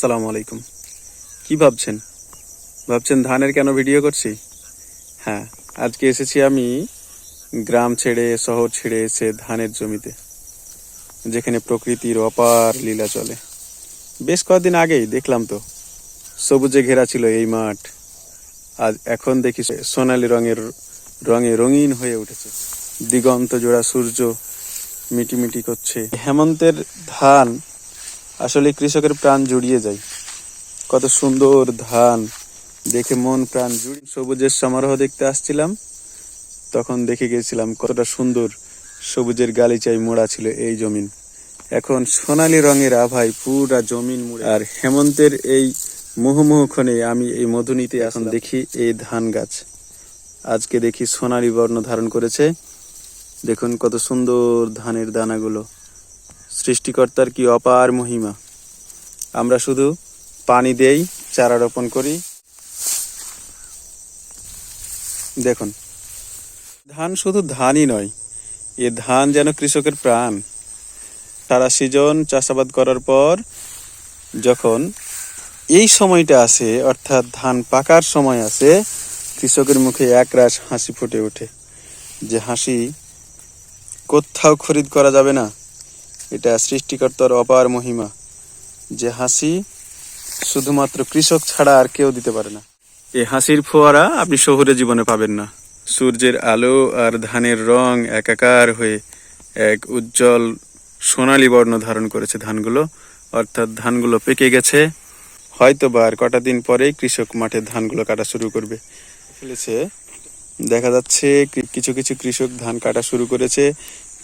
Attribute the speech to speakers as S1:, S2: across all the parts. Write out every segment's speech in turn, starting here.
S1: আসসালামু আলাইকুম। কি ভাবছেন? ভাবছেন ধানের কেন ভিডিও করছি? হ্যাঁ আজকে এসেছি আমি গ্রাম ছেড়ে, শহর ছেড়ে এসে ধানের জমিতে, যেখানে প্রকৃতির অপার লীলা চলে। বেশ কয়েকদিন আগেই দেখলাম তো, সবুজে ঘেরা ছিল এই মাঠ। আজ এখন দেখি সোনালি রঙের, রঙে রঙিন হয়ে উঠেছে। দিগন্ত জোড়া সূর্য মিটিমিটি করছে। হেমন্তের ধান আসলে কৃষকের প্রাণ জুড়িয়ে যায়। কত সুন্দর ধান, দেখে মন প্রাণ জুড়ি সবুজের সমারোহ দেখতে আসছিলাম, তখন দেখে গেছিলাম কতটা সুন্দর সবুজের গালিচাই মোড়া ছিল এই জমিন। এখন সোনালি রঙের আভায় পুরা জমিন মুড়ে। আর হেমন্তের এই মুহুমুহু ক্ষণে আমি এই মধুনীতে এখন দেখি এই ধান গাছ। আজকে দেখি সোনালী বর্ণ ধারণ করেছে। দেখুন কত সুন্দর ধানের দানাগুলো। সৃষ্টিকর্তার কি অপার মহিমা? আমরা শুধু পানি দেই চারা রোপণ করি। দেখুন, ধান শুধু ধানই নয়, এ ধান যেন কৃষকের প্রাণ। সারা সিজন চাষাবাদ করার পর যখন এই সময়টা আসে, অর্থাৎ ধান পাকার সময় আসে, কৃষকের মুখে একরাশ হাসি ফুটে ওঠে। যে হাসি কোথাও খরিদ করা যাবে না। এটা সৃষ্টিকর্তার অপার মহিমা, যে হাসি শুধুমাত্র কৃষক ছাড়া আর কেউ দিতে পারে না। এই হাসির ফোয়ারা আপনি শহুরে জীবনে পাবেন না। সূর্যের আলো আর ধানের রং একাকার হয়ে এক উজ্জ্বল সোনালী বর্ণ ধারণ করেছে ধানগুলো। অর্থাৎ ধানগুলো পেকে গেছে। হয়তো বা আর কটা দিন পরেই কৃষক মাঠে ধানগুলো কাটা শুরু করবে। ফেলেছে। দেখা যাচ্ছে কিছু কিছু কৃষক ধান কাটা শুরু করেছে।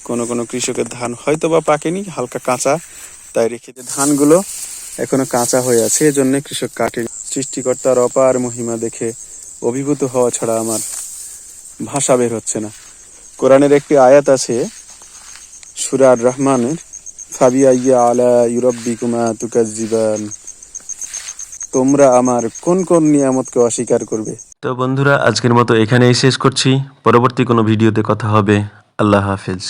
S1: কোনো কোনো কৃষকের ধান হয়তো বা পাকেনি, হালকা কাঁচা, তাই রেখে দিয়ে ধানগুলো এখনও কাঁচা হয়ে আছে, এজন্য কৃষক কাটেনি সৃষ্টিকর্তার অপার মহিমা দেখে অভিভূত হওয়া ছাড়া আমার ভাষা বের হচ্ছে না। কোরআনের একটি আয়াত আছে, সুরার রহমানের ফাবিয়া ইয়া আলা ইউরব্বিকুমা তুকাজ্জিবান, তোমরা আমার কোন কোন নিয়ামতকে অস্বীকার করবে?
S2: তো বন্ধুরা, আজকের মতো এখানেই শেষ করছি। পরবর্তী কোনো ভিডিওতে কথা হবে। আল্লাহ হাফেজ।